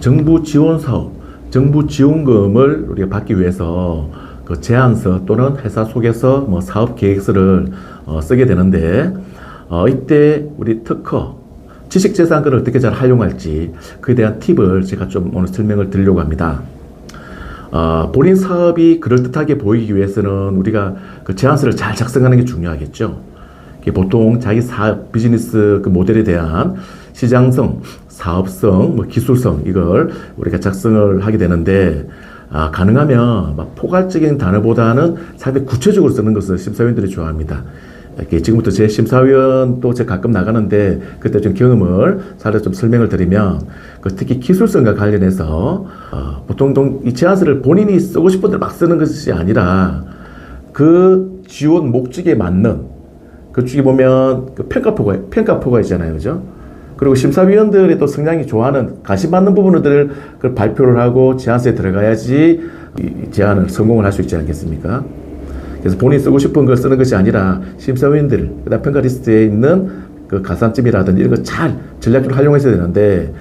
정부 지원 사업, 정부 지원금을 우리가 받기 위해서 그 제안서 또는 회사 속에서 뭐 사업 계획서를 어, 쓰게 되는데 어, 이때 우리 특허 지식재산권을 어떻게 잘 활용할지 그에 대한 팁을 제가 좀 오늘 설명을 드리려고 합니다. 어, 본인 사업이 그럴듯하게 보이기 위해서는 우리가 그 제안서를 잘 작성하는 게 중요하겠죠. 보통 자기 사업 비즈니스 그 모델에 대한 시장성, 사업성, 뭐 기술성 이걸 우리가 작성을 하게 되는데 아, 가능하면 막 포괄적인 단어보다는 상당히 구체적으로 쓰는 것을 심사위원들이 좋아합니다. 이렇게 지금부터 제 심사위원 또 제가 가끔 나가는데 그때 좀 경험을 살짝 좀 설명을 드리면 그 특히 기술성과 관련해서 어, 보통 동- 이 제안서를 본인이 쓰고 싶은 대로 막 쓰는 것이 아니라 그 지원 목적에 맞는 그쪽에 보면 그 평가표가 평가표가 있잖아요, 그죠? 그리고 심사위원들이 또 성향이 좋아하는 관심 받는 부분들을 그 발표를 하고 제안서에 들어가야지 이 제안을 성공을 할 수 있지 않겠습니까? 그래서 본인이 쓰고 싶은 걸 쓰는 것이 아니라 심사위원들, 그다음 평가 리스트에 있는 그 가산점이라든지 이런 거잘 전략적으로 활용했어야 되는데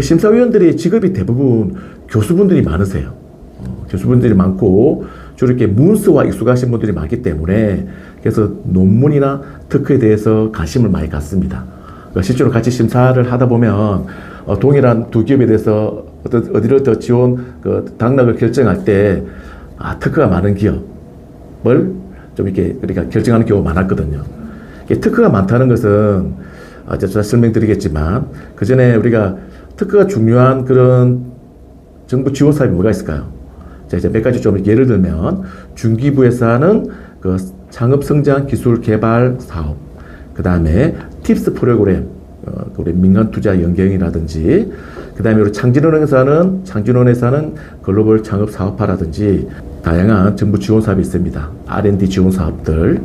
심사위원들이 직업이 대부분 교수분들이 많으세요. 어, 교수분들이 많고 주로 이렇게 문서와 익숙하신 분들이 많기 때문에 그래서 논문이나 특허에 대해서 관심을 많이 갖습니다. 그러니까 실제로 같이 심사를 하다 보면 어, 동일한 두 기업에 대해서 어떤 어디를 더 지원 그 당락을 결정할 때 아, 특허가 많은 기업을 좀 이렇게 그러니까 결정하는 경우가 많았거든요. 특허가 많다는 것은 아, 제가 설명드리겠지만 그 전에 우리가 특허가 중요한 그런 정부 지원 사업이 뭐가 있을까요? 자, 이제 몇 가지 좀 예를 들면 중기부에서 하는 그 창업 성장 기술 개발 사업, 그 다음에 팁스 프로그램, 어, 그 우리 민간 투자 연계형이라든지, 그 다음에 우리 창진원에서 하는 창진원에서 하는 글로벌 창업 사업화라든지 다양한 정부 지원 사업이 있습니다. R&D 지원 사업들.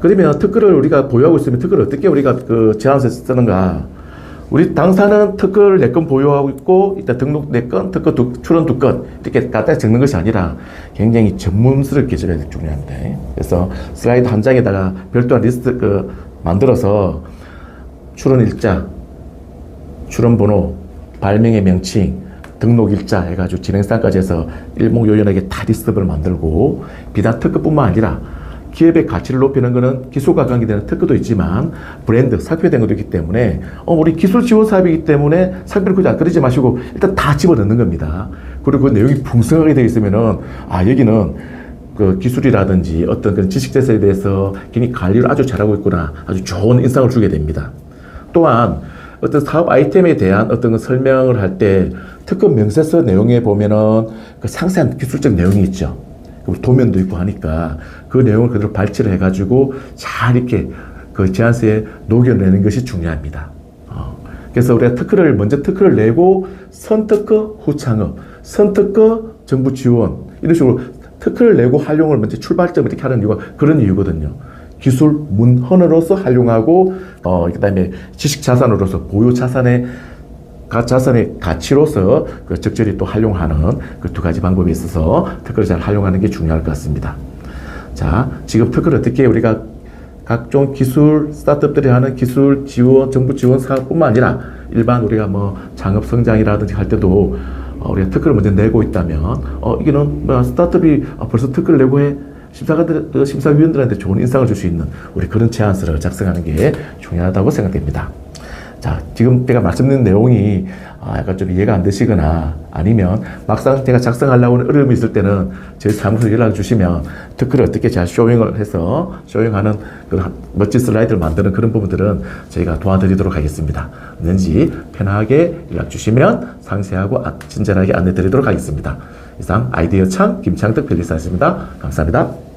그러면 특허를 우리가 보유하고 있으면 특허를 어떻게 우리가 그 제안서에 쓰는가? 우리 당사는 특허를 내 건 보유하고 있고 일단 등록 내 건, 특허 두, 출원 두 건 이렇게 간단히 적는 것이 아니라 굉장히 전문스럽게 적어야 될 중요합니다. 그래서 슬라이드 한 장에다가 별도한 리스트 그 만들어서 출원 일자, 출원 번호, 발명의 명칭, 등록 일자 해가지고 진행사까지 해서 일목요연하게 다 리스트를 만들고 비단 특허뿐만 아니라 기업의 가치를 높이는 것은 기술과 관계되는 특허도 있지만 브랜드, 상표된 것도 있기 때문에 어, 우리 기술 지원 사업이기 때문에 상표를 그지 그러지 마시고 일단 다 집어넣는 겁니다. 그리고 그 내용이 풍성하게 되어 있으면은 아 여기는 그 기술이라든지 어떤 그런 지식 재산에 대해서 굉장히 관리를 아주 잘하고 있구나 아주 좋은 인상을 주게 됩니다. 또한 어떤 사업 아이템에 대한 어떤 그 설명을 할 때 특허 명세서 내용에 보면은 그 상세한 기술적 내용이 있죠. 도면도 있고 하니까 그 내용을 그대로 발췌를 해가지고 잘 이렇게 그 제안서에 녹여내는 것이 중요합니다. 어. 그래서 우리가 특허를 먼저 특허를 내고 선특허 후창업, 선특허 정부 지원 이런 식으로 특허를 내고 활용을 먼저 출발점을 이렇게 하는 이유가 그런 이유거든요. 기술 문헌으로서 활용하고 어 그다음에 지식 자산으로서 보유 자산의 가 자산의 가치로서 그 적절히 또 활용하는 그 두 가지 방법이 있어서 특허를 잘 활용하는 게 중요할 것 같습니다. 자, 지금 특허를 어떻게 우리가 각종 기술 스타트업들이 하는 기술 지원, 정부 지원 사업뿐만 아니라 일반 우리가 뭐 창업 성장이라든지 할 때도 어, 우리가 특허를 먼저 내고 있다면 어 이거는 뭐 스타트업이 어, 벌써 특허를 내고 해 심사가들 어, 심사위원들한테 좋은 인상을 줄 수 있는 우리 그런 제안서를 작성하는 게 중요하다고 생각됩니다. 자, 지금 제가 말씀드린 내용이 아, 약간 좀 이해가 안 되시거나 아니면 막상 제가 작성하려고 하는 어려움이 있을 때는 저희 사무소에 연락을 주시면 특허를 어떻게 잘 쇼잉을 해서 쇼잉하는 그런 멋진 슬라이드를 만드는 그런 부분들은 저희가 도와드리도록 하겠습니다. 언제든지 편하게 연락 주시면 상세하고 아- 친절하게 안내 드리도록 하겠습니다. 이상 아이디어 창 김창덕 변리사였습니다. 감사합니다.